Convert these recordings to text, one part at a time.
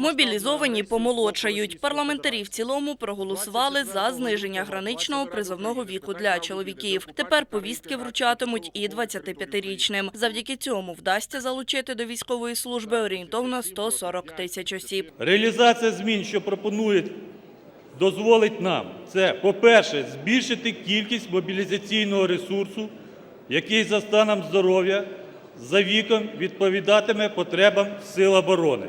Мобілізовані помолодшають. Парламентарі в цілому проголосували за зниження граничного призовного віку для чоловіків. Тепер повістки вручатимуть і 25-річним. Завдяки цьому вдасться залучити до військової служби орієнтовно 140 тисяч осіб. Реалізація змін, що пропонують, дозволить нам це, по-перше, збільшити кількість мобілізаційного ресурсу, який за станом здоров'я, за віком відповідатиме потребам сил оборони.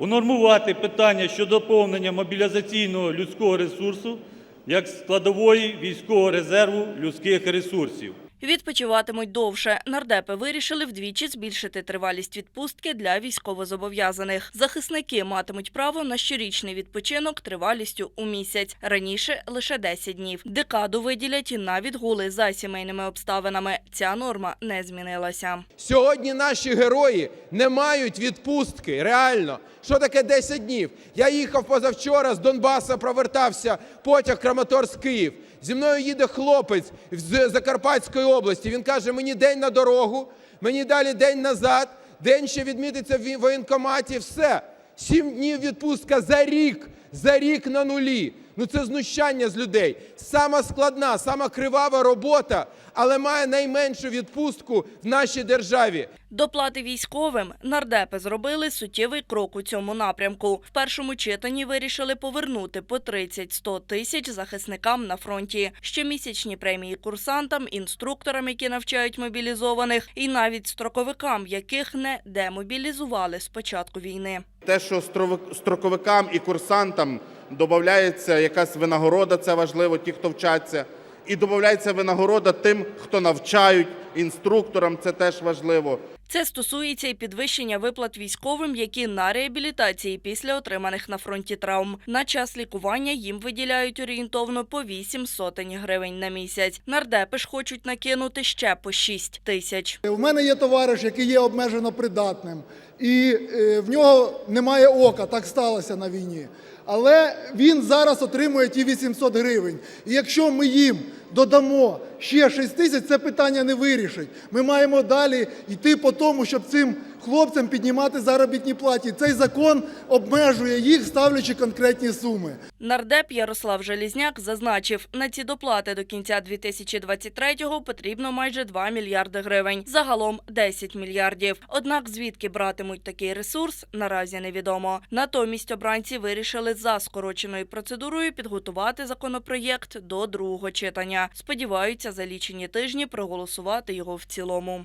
Унормувати питання щодо доповнення мобілізаційного людського ресурсу як складової військового резерву людських ресурсів. Відпочиватимуть довше. Нардепи вирішили вдвічі збільшити тривалість відпустки для військовозобов'язаних. Захисники матимуть право на щорічний відпочинок тривалістю у місяць. Раніше лише 10 днів. Декаду виділять на відгули за сімейними обставинами. Ця норма не змінилася. Сьогодні наші герої не мають відпустки. Реально, що таке 10 днів? Я їхав позавчора з Донбаса, провертався потяг Краматорськ Київ. Зі мною їде хлопець з Закарпатської області. Він каже: мені день на дорогу, мені далі день назад, день ще відмітиться в воєнкоматі. Все. Сім днів відпустка за рік, за рік на нулі. Ну це знущання з людей. Сама складна, сама кривава робота, але має найменшу відпустку в нашій державі. Доплати військовим нардепи зробили суттєвий крок у цьому напрямку. В першому читанні вирішили повернути по 30-100 тисяч захисникам на фронті. Щомісячні премії курсантам, інструкторам, які навчають мобілізованих, і навіть строковикам, яких не демобілізували з початку війни. Те, що строковикам і курсантам додається якась винагорода, це важливо, ті, хто вчаться. І додається винагорода тим, хто навчають, інструкторам, це теж важливо. Це стосується і підвищення виплат військовим, які на реабілітації після отриманих на фронті травм. На час лікування їм виділяють орієнтовно по 8 сотень гривень на місяць. Нардепи ж хочуть накинути ще по 6 тисяч. У мене є товариш, який є обмежено придатним, і е, в нього немає ока, так сталося на війні. Але він зараз отримує ті 800 гривень. І якщо ми їм додамо ще 6 тисяч, це питання не вирішить. Ми маємо далі йти по тому, щоб цим хлопцям піднімати заробітні платі. Цей закон обмежує їх, ставлячи конкретні суми. Нардеп Ярослав Желізняк зазначив, на ці доплати до кінця 2023-го потрібно майже 2 мільярди гривень. Загалом 10 мільярдів. Однак звідки братимуть такий ресурс, наразі невідомо. Натомість обранці вирішили за скороченою процедурою підготувати законопроєкт до другого читання. Сподіваються за лічені тижні проголосувати його в цілому.